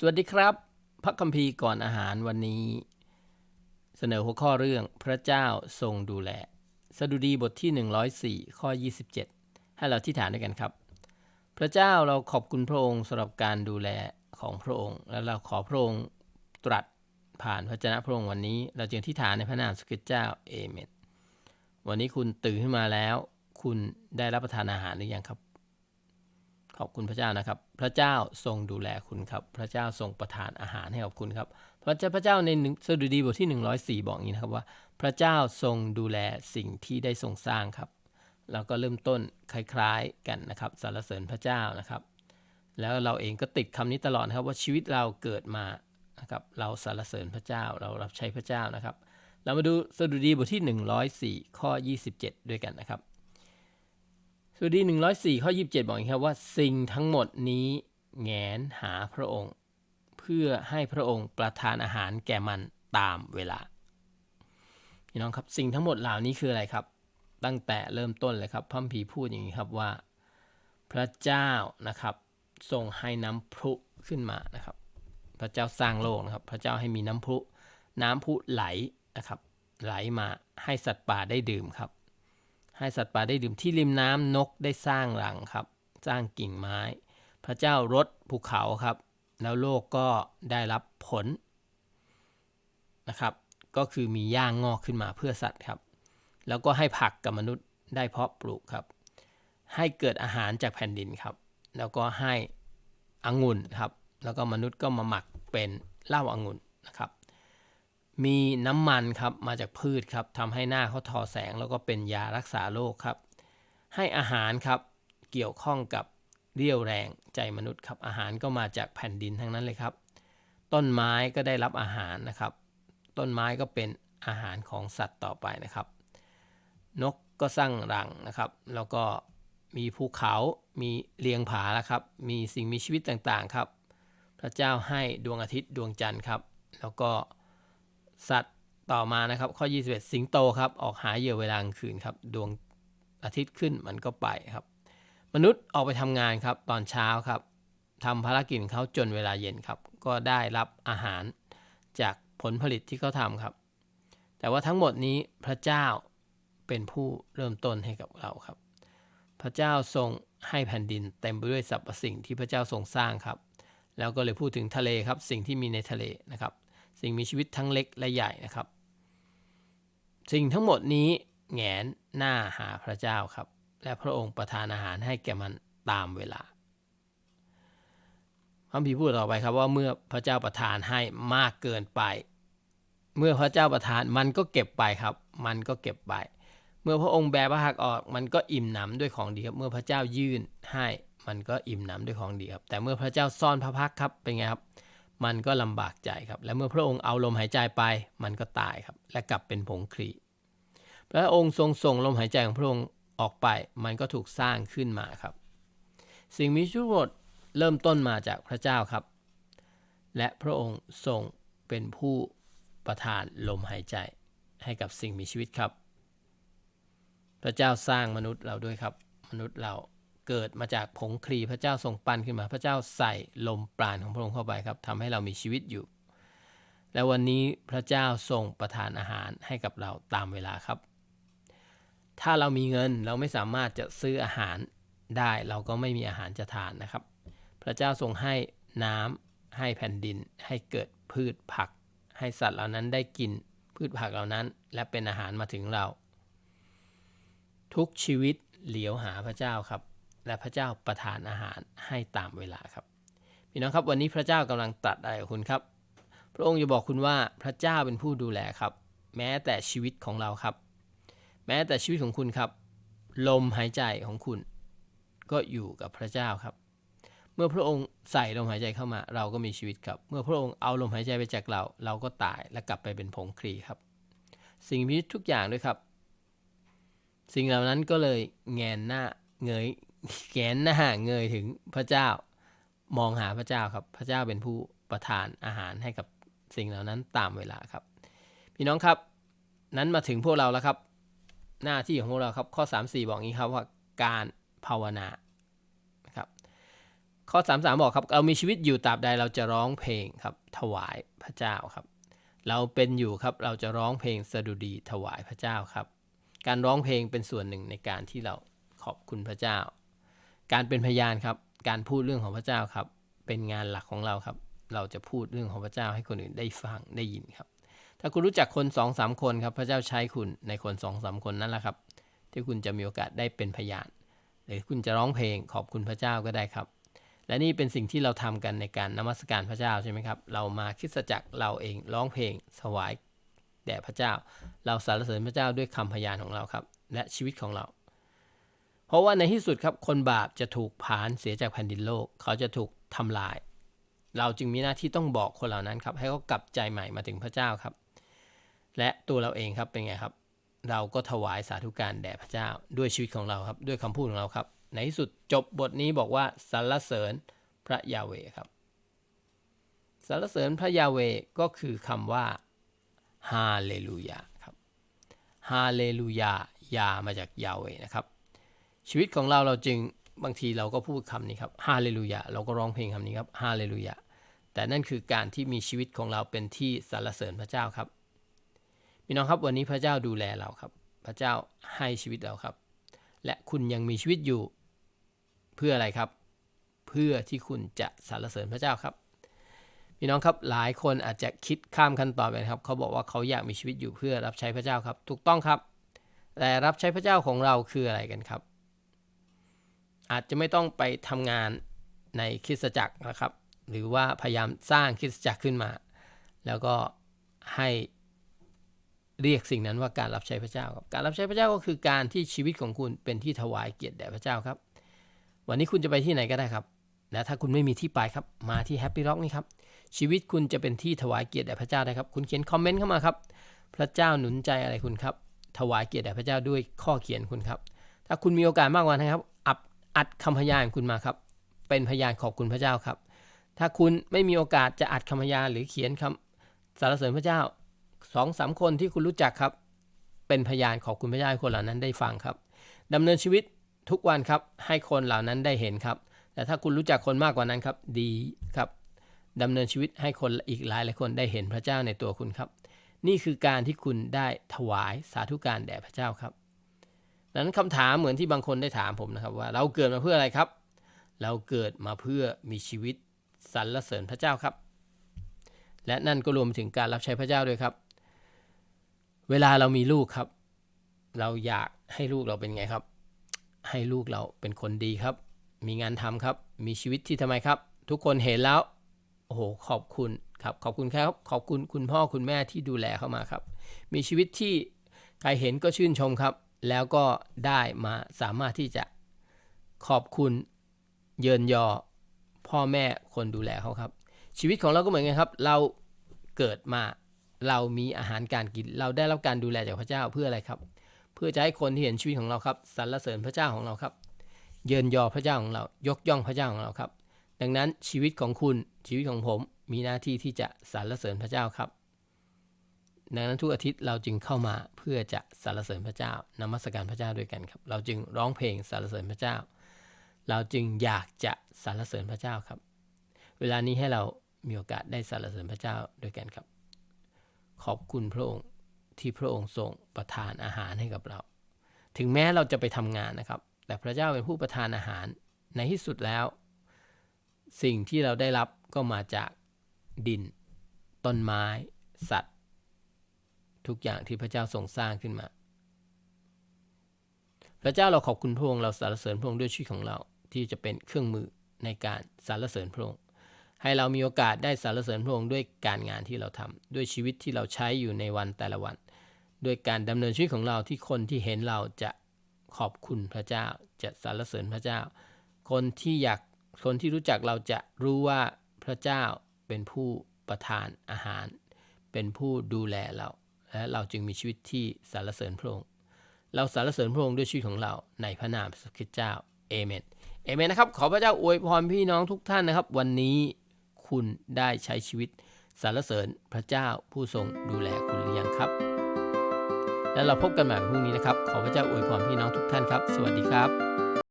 สวัสดีครับ พระคัมภีร์ก่อนอาหารวันนี้ เสนอหัวข้อเรื่องพระเจ้าทรงดูแล สดุดีบทที่ 104 ข้อ 27 ให้เราที่ฐานด้วยกันครับ พระเจ้าเราขอบคุณพระองค์สำหรับการดูแลของพระองค์ และเราขอพระองค์ตรัสผ่านพระเจ้าพระองค์วันนี้ เราจึงที่ฐานในพระนามสกิดเจ้าเอเมนวันนี้คุณตื่นขึ้นมาแล้ว คุณได้รับประทานอาหารหรือยังครับ ขอบคุณพระเจ้านะครับ พระเจ้าทรงดูแลคุณครับ พระเจ้าทรงประทานอาหารให้กับคุณครับ พระเจ้าพระเจ้าในหนึ่งสดุดีบทที่ 104 บอกอย่างนี้นะครับว่า พระเจ้าทรงดูแลสิ่งที่ได้ทรงสร้างครับเราก็เริ่มต้นคล้ายๆกันนะครับสรรเสริญพระเจ้านะครับ แล้วเราเองก็ติดคำนี้ตลอดนะครับว่าชีวิตเราเกิดมานะครับเราสรรเสริญพระเจ้าเรารับใช้พระเจ้านะครับ เรามาดูสดุดีบทที่ 104 ข้อ 27 ด้วยกันนะครับ สุดี104 ข้อ 27 บอกอย่างนี้ครับว่าสิ่งทั้งหมดนี้แงนหาพระองค์ เพื่อให้พระองค์ประทานอาหารแก่มันตามเวลาพี่น้องครับสิ่งทั้งหมดเหล่านี้คืออะไรครับ ตั้งแต่เริ่มต้นเลยครับพระพีพูดอย่างนี้ครับว่า พระเจ้านะครับทรงให้น้ำพุขึ้นมานะครับ พระเจ้าสร้างโลกนะครับ พระเจ้าให้มีน้ำพุ น้ำพุไหลนะครับ ไหลมาให้สัตว์ป่าได้ดื่มครับ ให้สัตว์ป่าได้ดื่มที่ริมน้ำนกได้สร้างรังครับ สร้างกิ่งไม้ พระเจ้ารดภูเขาครับ แล้วโลกก็ได้รับผลนะครับ ก็คือมีหญ้างงอกขึ้นมาเพื่อสัตว์ครับ แล้วก็ให้ผักกับมนุษย์ได้เพาะปลูกครับ ให้เกิดอาหารจากแผ่นดินครับ แล้วก็ให้องุ่นครับ แล้วก็มนุษย์ก็มาหมักเป็นเหล้าอางุ่นนะครับ มีน้ำมันครับมาจากพืชครับทำให้หน้าเขาทอแสงแล้วก็เป็นยารักษาโรคครับ ให้อาหารครับเกี่ยวข้องกับเรี่ยวแรงใจมนุษย์ครับอาหารก็มาจากแผ่นดินทั้งนั้นเลยครับ ต้นไม้ก็ได้รับอาหารนะครับ ต้นไม้ก็เป็นอาหารของสัตว์ต่อไปนะครับ นกก็สร้างรังนะครับ แล้วก็มีภูเขามีเลียงผาแล้วครับ มีสิ่งมีชีวิตต่างๆครับ พระเจ้าให้ดวงอาทิตย์ดวงจันทร์ครับ แล้วก็ สัตว์ต่อมานะครับข้อ 21 สิงโตครับออกหาเหยื่อเวลากลางคืนครับดวงอาทิตย์ขึ้นมันก็ไปครับ มนุษย์ออกไปทำงานครับตอนเช้าครับทำภารกิจเขาจนเวลาเย็นครับ ก็ได้รับอาหารจากผลผลิตที่เขาทำครับ แต่ว่าทั้งหมดนี้พระเจ้าเป็นผู้เริ่มต้นให้กับเราครับ พระเจ้าทรงให้แผ่นดินเต็มไปด้วยสรรพสิ่งที่พระเจ้าทรงสร้างครับ แล้วก็เลยพูดถึงทะเลครับ สิ่งที่มีในทะเลนะครับ สิ่งมีชีวิตทั้งเล็กและใหญ่นะครับ สิ่งทั้งหมดนี้แงนหน้าหาพระเจ้าครับ และพระองค์ประทานอาหารให้แก่มันตามเวลาพระพีพูดต่อไปครับว่าเมื่อพระเจ้าประทานให้มากเกินไป เมื่อพระเจ้าประทานมันก็เก็บไปครับ มันก็เก็บไป เมื่อพระองค์แบพระหักออกมันก็อิ่มหนำด้วยของดีครับ เมื่อพระเจ้ายื่นให้มันก็อิ่มหนำด้วยของดีครับ แต่เมื่อพระเจ้าซ่อนพระพักครับเป็นไงครับ มันก็ลำบากใจครับ และเมื่อพระองค์เอาลมหายใจไป มันก็ตายครับ และกลับเป็นผงครีพระองค์ทรงส่งลมหายใจของพระองค์ออกไป มันก็ถูกสร้างขึ้นมาครับ สิ่งมีชีวิตเริ่มต้นมาจากพระเจ้าครับ และพระองค์ทรงเป็นผู้ประทานลมหายใจให้กับสิ่งมีชีวิตครับ พระเจ้าสร้างมนุษย์เราด้วยครับ มนุษย์เรา เกิดมาจากผงคลีพระเจ้าทรงปั้นขึ้นมา พระเจ้าใส่ลมปราณของพระองค์เข้าไปครับทำให้เรามีชีวิตอยู่ และวันนี้พระเจ้าทรงประทานอาหารให้กับเราตามเวลาครับ ถ้าเรามีเงินเราไม่สามารถจะซื้ออาหารได้ เราก็ไม่มีอาหารจะทานนะครับ พระเจ้าทรงให้น้ำให้แผ่นดิน ให้เกิดพืชผัก ให้สัตว์เหล่านั้นได้กินพืชผักเหล่านั้น และเป็นอาหารมาถึงเรา ทุกชีวิตเหลียวหาพระเจ้าครับ และพระเจ้าประทานอาหารให้ตามเวลาครับ พี่น้องครับวันนี้พระเจ้ากำลังตรัสอะไรกับคุณครับ พระองค์จะบอกคุณว่าพระเจ้าเป็นผู้ดูแลครับ แม้แต่ชีวิตของเราครับ แม้แต่ชีวิตของคุณครับ ลมหายใจของคุณ ก็อยู่กับพระเจ้าครับ เมื่อพระองค์ใส่ลมหายใจเข้ามา เราก็มีชีวิตครับ เมื่อพระองค์เอาลมหายใจไปจากเรา เราก็ตายและกลับไปเป็นผงคลีครับ สิ่งมีทุกอย่างด้วยครับ สิ่งเหล่านั้นก็เลยแงนหน้าเงย แงนหน้าเงยถึงพระเจ้ามองหาพระเจ้าครับ พระเจ้าเป็นผู้ประทานอาหารให้กับสิ่งเหล่านั้นตามเวลาครับ พี่น้องครับ นั้นมาถึงพวกเราแล้วครับ หน้าที่ของพวกเราครับ ข้อ 3 4 บอกงี้ครับว่าการภาวนาครับข้อ 33 บอกครับเรามีชีวิตอยู่ตราบใดเราจะร้องเพลงครับ ถวายพระเจ้าครับ เราเป็นอยู่ครับเราจะร้องเพลงสดุดีถวายพระเจ้าครับ การร้องเพลงเป็นส่วนหนึ่งในการที่เราขอบคุณพระเจ้า การเป็นพยานครับ การพูดเรื่องของพระเจ้าครับ เป็นงานหลักของเราครับ เราจะพูดเรื่องของพระเจ้าให้คนอื่นได้ฟังได้ยินครับ ถ้าคุณรู้จักคน2องสามคนครับ พระเจ้าใช้คุณในคน2องสามคนนั่นแหละครับ ที่คุณจะมีโอกาสได้เป็นพยาน หรือคุณจะร้องเพลงขอบคุณพระเจ้าก็ได้ครับ และนี่เป็นสิ่งที่เราทำกันในการนมัสการพระเจ้าใช่ไหมครับ เรามาคิดสจักรเราเองร้องเพลงถวายแด่พระเจ้า เราสรรเสริญพระเจ้าด้วยคำพยานของเราครับ และชีวิตของเรา เพราะว่าในที่สุดครับคนบาปจะถูกผาญเสียจากแผ่นดินโลก เขาจะถูกทำลาย เราจึงมีหน้าที่ต้องบอกคนเหล่านั้นครับ ให้เขากลับใจใหม่มาถึงพระเจ้าครับ และตัวเราเองครับเป็นไงครับ เราก็ถวายสาธุการแด่พระเจ้าด้วยชีวิตของเราครับด้วยคำพูดของเราครับ ในที่สุดจบบทนี้บอกว่าสรรเสริญพระยาเวครับสรรเสริญพระยาเวก็คือคำว่าฮาเลลูยาครับฮาเลลูยายามาจากยาเวนะครับ ชีวิตของเราเราจึงบางทีเราก็พูดคำนี้ครับฮาเลลูยาเราก็ร้องเพลงคำนี้ครับฮาเลลูยาแต่นั่นคือการที่มีชีวิตของเราเป็นที่สรรเสริญพระเจ้าครับพี่น้องครับวันนี้พระเจ้าดูแลเราครับ พระเจ้าให้ชีวิตเราครับ และคุณยังมีชีวิตอยู่เพื่ออะไรครับ เพื่อที่คุณจะสรรเสริญพระเจ้าครับพี่น้องครับหลายคนอาจจะคิดข้ามขั้นตอนไปครับ เขาบอกว่าเขาอยากมีชีวิตอยู่เพื่อรับใช้พระเจ้าครับ ถูกต้องครับ แต่รับใช้พระเจ้าของเราคืออะไรกันครับ อาจจะไม่ต้องไปทำงานในคริสตจักรนะครับ หรือว่าพยายามสร้างคริสตจักรขึ้นมา แล้วก็ให้เรียกสิ่งนั้นว่าการรับใช้พระเจ้าครับการรับใช้พระเจ้าก็คือการที่ชีวิตของคุณเป็นที่ถวายเกียรติแด่พระเจ้าครับ วันนี้คุณจะไปที่ไหนก็ได้ครับและถ้าคุณไม่มีที่ไปครับมาที่แฮปปี้ร็อกนี่ครับชีวิตคุณจะเป็นที่ถวายเกียรติแด่พระเจ้าได้ครับ คุณเขียนคอมเมนต์เข้ามาครับ พระเจ้าหนุนใจอะไรคุณครับ ถวายเกียรติแด่พระเจ้าด้วยข้อเขียนคุณครับ ถ้าคุณมีโอกาสมากกว่านะครับ อัดคำพยานคุณมาครับ เป็นพยานขอบคุณพระเจ้าครับ ถ้าคุณไม่มีโอกาสจะอัดคำพยานหรือเขียนคำสรรเสริญพระเจ้าสองสามคนที่คุณรู้จักครับ เป็นพยานขอบคุณพระเจ้าคนเหล่านั้นได้ฟังครับดำเนินชีวิตทุกวันครับ ให้คนเหล่านั้นได้เห็นครับ แต่ถ้าคุณรู้จักคนมากกว่านั้นครับ ดีครับดำเนินชีวิตให้คนอีกหลายหลายคนได้เห็นพระเจ้าในตัวคุณครับ นี่คือการที่คุณได้ถวายสาธุการแด่พระเจ้าครับ นั้นคำถามเหมือนที่บางคนได้ถามผมนะครับว่าเราเกิดมาเพื่ออะไรครับ เราเกิดมาเพื่อมีชีวิตสรรเสริญพระเจ้าครับ และนั่นก็รวมถึงการรับใช้พระเจ้าด้วยครับ เวลาเรามีลูกครับ เราอยากให้ลูกเราเป็นไงครับ ให้ลูกเราเป็นคนดีครับ มีงานทำครับ มีชีวิตที่ทำไมครับ ทุกคนเห็นแล้วโอ้โหขอบคุณครับขอบคุณครับ ขอบคุณคุณพ่อคุณแม่ที่ดูแลเข้ามาครับ มีชีวิตที่ใครเห็นก็ชื่นชมครับ แล้วก็ได้มาสามารถที่จะขอบคุณเยินยอพ่อแม่คนดูแลเขาครับ ชีวิตของเราก็เหมือนกันครับ เราเกิดมาเรามีอาหารการกิน เราได้รับการดูแลจากพระเจ้าเพื่ออะไรครับ เพื่อจะให้คนที่เห็นชีวิตของเราครับสรรเสริญพระเจ้าของเราครับ เยินยอพระเจ้าของเรายกย่องพระเจ้าของเราครับ ดังนั้นชีวิตของคุณชีวิตของผมมีหน้าที่ที่จะสรรเสริญพระเจ้าครับ ดังนั้นทุกอาทิตย์เราจึงเข้ามาเพื่อจะสรรเสริญพระเจ้านมัสการพระเจ้าด้วยกันครับ เราจึงร้องเพลงสรรเสริญพระเจ้า เราจึงอยากจะสรรเสริญพระเจ้าครับ เวลานี้ให้เรามีโอกาสได้สรรเสริญพระเจ้าด้วยกันครับ ขอบคุณพระองค์ที่พระองค์ทรงประทานอาหารให้กับเรา ถึงแม้เราจะไปทำงานนะครับ แต่พระเจ้าเป็นผู้ประทานอาหารในที่สุดแล้ว สิ่งที่เราได้รับก็มาจากดิน ต้นไม้ สัตว์ ทุกอย่างที่พระเจ้าทรงสร้างขึ้นมา พระเจ้าเราขอบคุณพระองค์เราสรรเสริญพระองค์ด้วยชีวิตของเราที่จะเป็นเครื่องมือในการสรรเสริญพระองค์ให้เรามีโอกาสได้สรรเสริญพระองค์ด้วยการงานที่เราทำด้วยชีวิตที่เราใช้อยู่ในวันแต่ละวัน ด้วยการดำเนินชีวิตของเราที่คนที่เห็นเราจะขอบคุณพระเจ้า จะสรรเสริญพระเจ้า คนที่อยากคนที่รู้จักเราจะรู้ว่าพระเจ้าเป็นผู้ประทานอาหาร เป็นผู้ดูแลเรา และเราจึงมีชีวิตที่สรรเสริญพระองค์ เราสรรเสริญพระองค์ด้วยชีวิตของเราในพระนามพระคริสต์เจ้าเอเมนเอเมนนะครับ ขอพระเจ้าอวยพรพี่น้องทุกท่านนะครับ วันนี้คุณได้ใช้ชีวิตสรรเสริญพระเจ้าผู้ทรงดูแลคุณหรือยังครับ แล้วเราพบกันใหม่พรุ่งนี้นะครับ ขอพระเจ้าอวยพรพี่น้องทุกท่านครับ สวัสดีครับ